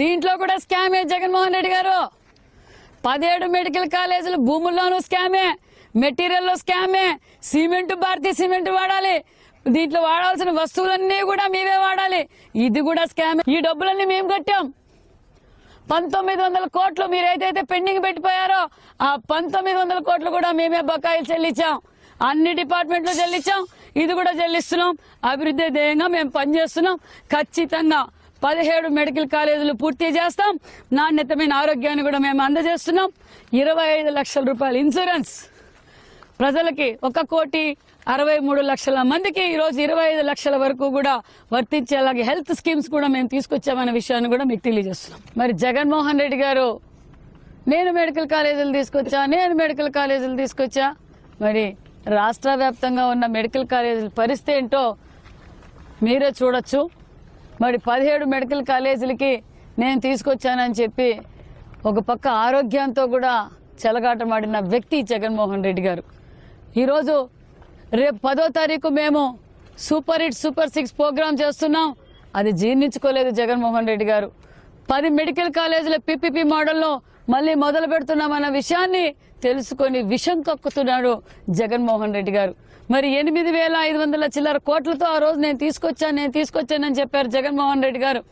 దీంట్లో కూడా స్కామే జగన్మోహన్ రెడ్డి గారు. పదిహేడు మెడికల్ కాలేజీలు భూముల్లోనూ స్కామే మెటీరియల్లో స్కామే సిమెంట్ భారతీయ సిమెంట్ వాడాలి. దీంట్లో వాడాల్సిన వస్తువులన్నీ కూడా మేమే వాడాలి. ఇది కూడా స్కామే. ఈ డబ్బులన్నీ మేము కట్టాం. పంతొమ్మిది వందల కోట్లు మీరు ఏదైతే పెండింగ్ పెట్టిపోయారో ఆ పంతొమ్మిది వందల కోట్లు కూడా మేమే బకాయిలు చెల్లించాం. అన్ని డిపార్ట్మెంట్లు చెల్లించాం. ఇది కూడా చెల్లిస్తున్నాం. అభివృద్ధి ధ్యేయంగా మేము పనిచేస్తున్నాం. ఖచ్చితంగా పదిహేడు మెడికల్ కాలేజీలు పూర్తి చేస్తాం. నాణ్యతమైన ఆరోగ్యాన్ని కూడా మేము అందజేస్తున్నాం. ఇరవై ఐదు లక్షల రూపాయల ఇన్సూరెన్స్. ప్రజలకి ఒక కోటి అరవై మూడు లక్షల మందికి ఈరోజు ఇరవై ఐదు లక్షల వరకు కూడా వర్తించేలాగే హెల్త్ స్కీమ్స్ కూడా మేము తీసుకొచ్చామనే విషయాన్ని కూడా మీకు తెలియజేస్తున్నాం. మరి జగన్మోహన్ రెడ్డి గారు నేను మెడికల్ కాలేజీలు తీసుకొచ్చా నేను మెడికల్ కాలేజీలు తీసుకొచ్చా? మరి రాష్ట్ర వ్యాప్తంగా ఉన్న మెడికల్ కాలేజీల పరిస్థితి ఏంటో మీరే చూడొచ్చు. మరి పదిహేడు మెడికల్ కాలేజీలకి నేను తీసుకొచ్చానని చెప్పి ఒక పక్క ఆరోగ్యంతో కూడా చెలగాటమాడిన వ్యక్తి జగన్మోహన్ రెడ్డి గారు. ఈరోజు రేపు పదో తారీఖు మేము super hit super six program చేస్తున్నాం. అది జీర్ణించుకోలేదు జగన్మోహన్ రెడ్డి గారు. పది మెడికల్ కాలేజీల పీపీపీ మోడల్లో మళ్ళీ మొదలు పెడుతున్నామన్న విషయాన్ని తెలుసుకొని విషం తొక్కుతున్నాడు జగన్మోహన్ రెడ్డి గారు. మరి ఎనిమిది వేల ఐదు వందల చిల్లర కోట్లతో ఆ రోజు నేను తీసుకొచ్చాను నేను తీసుకొచ్చానని చెప్పారు జగన్మోహన్ రెడ్డి గారు.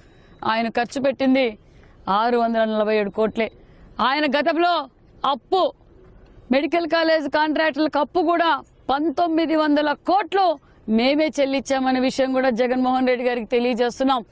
ఆయన ఖర్చు పెట్టింది ఆరు వందల నలభై ఏడు కోట్లే. ఆయన గతంలో అప్పు మెడికల్ కాలేజ్ కాంట్రాక్టులకు అప్పు కూడా పంతొమ్మిది వందల కోట్లు మేమే చెల్లించామనే విషయం కూడా జగన్మోహన్ రెడ్డి గారికి తెలియజేస్తున్నాం.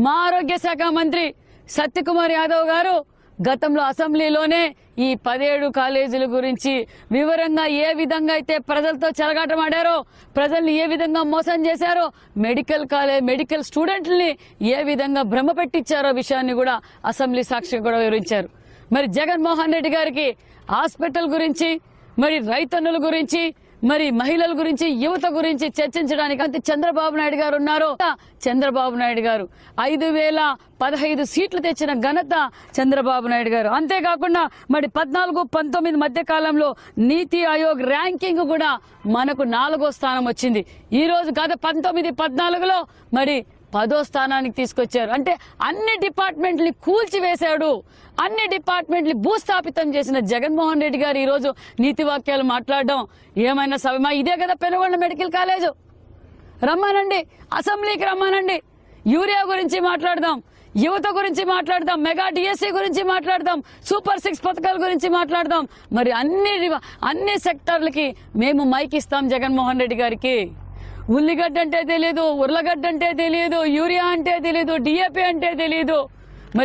మా ఆరోగ్య శాఖ మంత్రి సత్యకుమార్ యాదవ్ గారు గతంలో అసెంబ్లీలోనే ఈ పదిహేడు కాలేజీల గురించి వివరంగా ఏ విధంగా అయితే ప్రజలతో చెలగాటమాడారో ప్రజల్ని ఏ విధంగా మోసం చేశారో మెడికల్ కాలేజ్ మెడికల్ స్టూడెంట్లని ఏ విధంగా భ్రమ పెట్టించారో విషయాన్ని కూడా అసెంబ్లీ సాక్షి కూడా వివరించారు. మరి జగన్మోహన్ రెడ్డి గారికి హాస్పిటల్ గురించి మరి రైతన్నుల గురించి మరి మహిళల గురించి యువత గురించి చర్చించడానికి అంతే చంద్రబాబు నాయుడు గారు ఉన్నారు. చంద్రబాబు నాయుడు గారు ఐదు వేల పదహైదు సీట్లు తెచ్చిన ఘనత చంద్రబాబు నాయుడు గారు. అంతేకాకుండా మరి పద్నాలుగు పంతొమ్మిది మధ్య కాలంలో నీతి ఆయోగ్ ర్యాంకింగ్ కూడా మనకు నాలుగో స్థానం వచ్చింది. ఈ రోజు గత పంతొమ్మిది పద్నాలుగులో మరి పదో స్థానానికి తీసుకొచ్చారు. అంటే అన్ని డిపార్ట్మెంట్ని కూల్చివేశాడు. అన్ని డిపార్ట్మెంట్ని భూస్థాపితం చేసిన జగన్మోహన్ రెడ్డి గారు ఈరోజు నీతి వాక్యాలు మాట్లాడడం ఏమైనా సభమా ఇదే కదా పెనుగొండ మెడికల్ కాలేజు. రమ్మానండి. అసెంబ్లీకి రమ్మానండి. యూరియా గురించి మాట్లాడదాం. యువత గురించి మాట్లాడదాం. మెగా డిఎస్సి గురించి మాట్లాడదాం. సూపర్ సిక్స్ పథకాల గురించి మాట్లాడదాం. మరి అన్ని అన్ని సెక్టార్లకి మేము మైక్ ఇస్తాం జగన్మోహన్ రెడ్డి గారికి. ఉల్లిగడ్డ అంటే తెలియదు ఉర్లగడ్డ అంటే తెలియదు యూరియా అంటే తెలియదు డిఏపి అంటే తెలియదు